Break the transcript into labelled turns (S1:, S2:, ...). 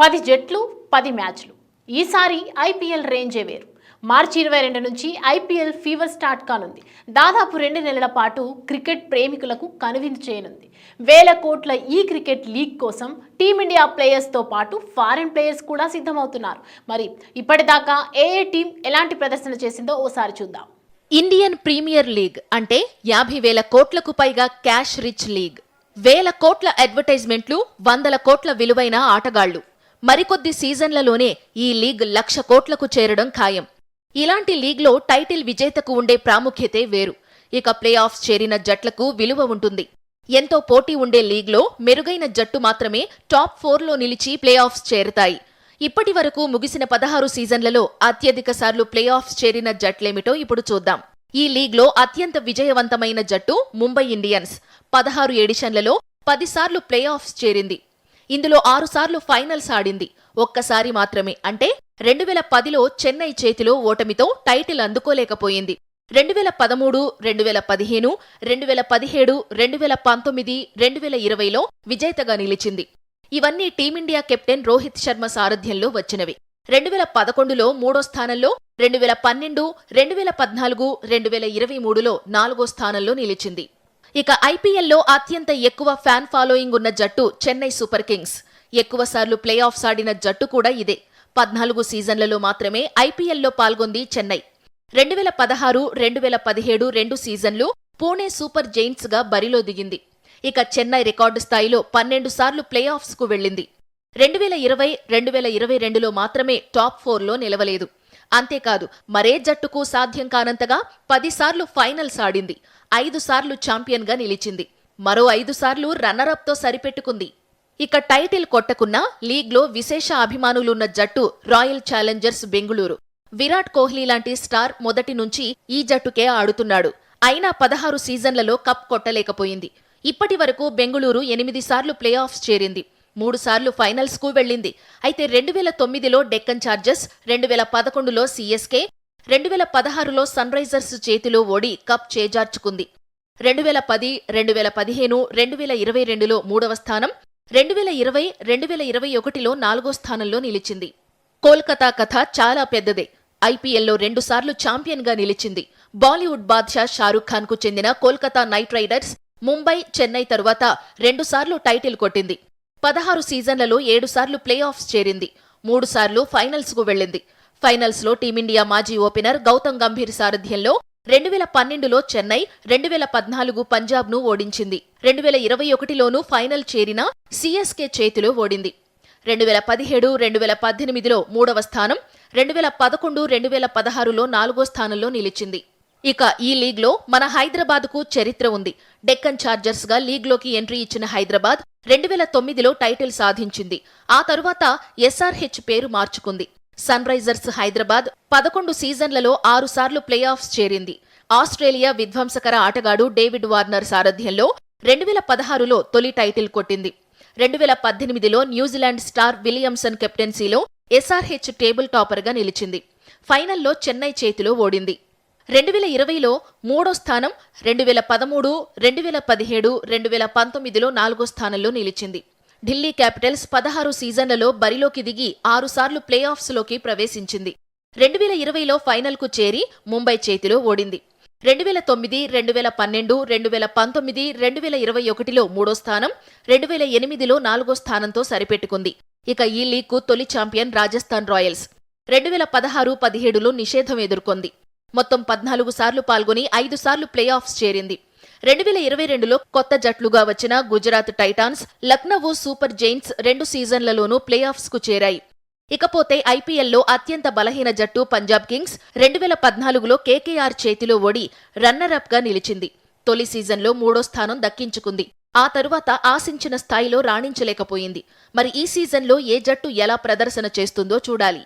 S1: పది జట్లు పది మ్యాచ్లు. ఈసారి ఐపీఎల్ రేంజే వేరు. మార్చి ఇరవై రెండు నుంచి ఐపీఎల్ ఫీవర్ స్టార్ట్ కానుంది. దాదాపు రెండు నెలల పాటు క్రికెట్ ప్రేమికులకు కనువిందు చేయనుంది. వేల కోట్ల ఈ క్రికెట్ లీగ్ కోసం టీమిండియా ప్లేయర్స్తో పాటు ఫారిన్ ప్లేయర్స్ కూడా సిద్ధమవుతున్నారు. మరి ఇప్పటిదాకా ఏ ఏ టీం ఎలాంటి ప్రదర్శన చేసిందో ఓసారి చూద్దాం.
S2: ఇండియన్ ప్రీమియర్ లీగ్ అంటే యాభై వేల కోట్లకు పైగా క్యాష్ రిచ్ లీగ్. వేల కోట్ల అడ్వర్టైజ్మెంట్లు వందల కోట్ల విలువైన ఆటగాళ్ళు మరికొద్ది సీజన్లలోనే ఈ లీగ్ లక్ష కోట్లకు చేరడం ఖాయం. ఇలాంటి లీగ్లో టైటిల్ విజేతకు ఉండే ప్రాముఖ్యతే వేరు. ఇక ప్లే ఆఫ్స్ చేరిన జట్లకు విలువ ఉంటుంది. ఎంతో పోటీ ఉండే లీగ్లో మెరుగైన జట్టు మాత్రమే టాప్ ఫోర్లో నిలిచి ప్లే ఆఫ్స్ చేరతాయి. ఇప్పటి వరకు ముగిసిన పదహారు సీజన్లలో అత్యధిక సార్లు ప్లే ఆఫ్స్ చేరిన జట్లేమిటో ఇప్పుడు చూద్దాం. ఈ లీగ్లో అత్యంత విజయవంతమైన జట్టు ముంబై ఇండియన్స్. పదహారు ఎడిషన్లలో పదిసార్లు ప్లే ఆఫ్స్ చేరింది. ఇందులో ఆరుసార్లు ఫైనల్స్ ఆడింది. ఒక్కసారి మాత్రమే. అంటే రెండు వేల పదిలో చెన్నై చేతిలో ఓటమితో టైటిల్ అందుకోలేకపోయింది. రెండు వేల పదమూడు రెండు వేల పదిహేను రెండు వేల పదిహేడు రెండు వేల పంతొమ్మిది రెండు వేల ఇరవైలో విజేతగా నిలిచింది. ఇవన్నీ టీమిండియా కెప్టెన్ రోహిత్ శర్మ సారథ్యంలో వచ్చినవి. రెండు వేల పదకొండులో మూడో స్థానంలో రెండు వేల పన్నెండు రెండు వేల పద్నాలుగు రెండు వేల ఇరవై మూడులో నాలుగో స్థానంలో నిలిచింది. ఇక ఐపీఎల్లో అత్యంత ఎక్కువ ఫ్యాన్ ఫాలోయింగ్ ఉన్న జట్టు చెన్నై సూపర్ కింగ్స్. ఎక్కువ సార్లు ప్లే ఆఫ్స్ ఆడిన జట్టు కూడా ఇదే. పద్నాలుగు సీజన్లలో మాత్రమే ఐపీఎల్లో పాల్గొంది చెన్నై. రెండు వేల పదహారు రెండు వేల పదిహేడు రెండు సీజన్లు పూణే సూపర్ జైంట్స్గా బరిలో దిగింది. ఇక చెన్నై రికార్డు స్థాయిలో పన్నెండు సార్లు ప్లే ఆఫ్స్కు వెళ్ళింది రెండు వేల ఇరవై రెండు వేల ఇరవై రెండులో మాత్రమే టాప్ ఫోర్లో నిలవలేదు. అంతేకాదు మరే జట్టుకు సాధ్యం కానంతగా పదిసార్లు ఫైనల్స్ ఆడింది. ఐదు సార్లు ఛాంపియన్గా నిలిచింది. మరో ఐదు సార్లు రన్నరప్తో సరిపెట్టుకుంది. ఇక టైటిల్ కొట్టకున్నా లీగ్లో విశేష అభిమానులున్న జట్టు రాయల్ ఛాలెంజర్స్ బెంగుళూరు. విరాట్ కోహ్లీ లాంటి స్టార్ మొదటి నుంచి ఈ జట్టుకే ఆడుతున్నాడు. అయినా పదహారు సీజన్లలో కప్ కొట్టలేకపోయింది. ఇప్పటి వరకు బెంగుళూరు ఎనిమిది సార్లు ప్లే ఆఫ్స్ చేరింది. మూడుసార్లు ఫైనల్స్కు వెళ్ళింది. అయితే రెండు వేల తొమ్మిదిలో డెక్కన్ చార్జర్స్ రెండు వేల పదకొండులో సీఎస్కే రెండు వేల పదహారులో సన్ రైజర్స్ చేతిలో ఓడి కప్ చేజార్చుకుంది. రెండు వేల పది రెండు వేల పదిహేను రెండు వేల ఇరవై రెండులో మూడవ స్థానం రెండు వేల ఇరవై రెండు వేల ఇరవై ఒకటిలో నాలుగో స్థానంలో నిలిచింది. కోల్కతా కథ చాలా పెద్దదే. ఐపీఎల్లో రెండుసార్లు ఛాంపియన్గా నిలిచింది. బాలీవుడ్ బాద్షా షారూఖ్ ఖాన్కు చెందిన కోల్కతా నైట్ రైడర్స్ ముంబై చెన్నై తరువాత రెండుసార్లు టైటిల్ కొట్టింది. పదహారు సీజన్లలో ఏడుసార్లు ప్లే ఆఫ్స్ చేరింది. మూడుసార్లు ఫైనల్స్కు వెళ్ళింది ఫైనల్స్లో టీమిండియా మాజీ ఓపెనర్ గౌతమ్ గంభీర్ సారథ్యంలో రెండు వేల పన్నెండులో చెన్నై రెండు వేల పద్నాలుగు పంజాబ్ను ఓడించింది. రెండు వేల ఇరవై ఒకటిలోనూ ఫైనల్ చేరిన సిఎస్కే చేతిలో ఓడింది. రెండు వేల పదిహేడు రెండు వేల పద్దెనిమిదిలో మూడవ స్థానం రెండు వేల పదకొండు రెండు వేల పదహారులో నాలుగో స్థానంలో నిలిచింది. ఇక ఈ లీగ్లో మన హైదరాబాద్కు చరిత్ర ఉంది. డెక్కన్ ఛార్జర్స్గా లీగ్లోకి ఎంట్రీ ఇచ్చిన హైదరాబాద్ రెండు వేల తొమ్మిదిలో టైటిల్ సాధించింది. ఆ తరువాత ఎస్ఆర్హెచ్ పేరు మార్చుకుంది. సన్ రైజర్స్ హైదరాబాద్ పదకొండు సీజన్లలో ఆరుసార్లు ప్లే ఆఫ్స్ చేరింది. ఆస్ట్రేలియా విధ్వంసకర ఆటగాడు డేవిడ్ వార్నర్ సారథ్యంలో రెండు వేల పదహారులో తొలి టైటిల్ కొట్టింది. రెండు వేల పద్దెనిమిదిలో న్యూజిలాండ్ స్టార్ విలియమ్సన్ కెప్టెన్సీలో ఎస్ఆర్హెచ్ టేబుల్ టాపర్గా నిలిచింది. ఫైనల్లో చెన్నై చేతిలో ఓడింది. రెండు వేల ఇరవైలో మూడో స్థానం రెండు వేల పదమూడు రెండు వేల పదిహేడు రెండు వేల పంతొమ్మిదిలో నాలుగో స్థానంలో నిలిచింది. ఢిల్లీ క్యాపిటల్స్ పదహారు సీజన్లలో బరిలోకి దిగి ఆరుసార్లు ప్లే ఆఫ్స్లోకి ప్రవేశించింది. రెండు వేల ఇరవైలో ఫైనల్కు చేరి ముంబై చేతిలో ఓడింది. రెండు వేల తొమ్మిది రెండు వేల పన్నెండు రెండు వేల పంతొమ్మిది రెండు వేల ఇరవై ఒకటిలో మూడో స్థానం రెండు వేల ఎనిమిదిలో నాలుగో స్థానంతో సరిపెట్టుకుంది. ఇక ఈ లీగ్కు తొలి ఛాంపియన్ రాజస్థాన్ రాయల్స్. రెండు వేల పదహారు పదిహేడులో నిషేధం ఎదుర్కొంది. మొత్తం పద్నాలుగు సార్లు పాల్గొని ఐదు సార్లు ప్లే ఆఫ్స్ చేరింది. రెండు వేల ఇరవై రెండులో కొత్త జట్లుగా వచ్చిన Gujarat Titans Lucknow Super Giants రెండు సీజన్లలోనూ ప్లే ఆఫ్స్కు చేరాయి. ఇకపోతే ఐపీఎల్లో అత్యంత బలహీన జట్టు పంజాబ్ కింగ్స్ రెండు వేల పద్నాలుగులో కేకేఆర్ చేతిలో ఓడి రన్నరప్గా నిలిచింది. తొలి సీజన్లో మూడో స్థానం దక్కించుకుంది. ఆ తరువాత ఆశించిన స్థాయిలో రాణించలేకపోయింది. మరి ఈ సీజన్లో ఏ జట్టు ఎలా ప్రదర్శన చేస్తుందో చూడాలి.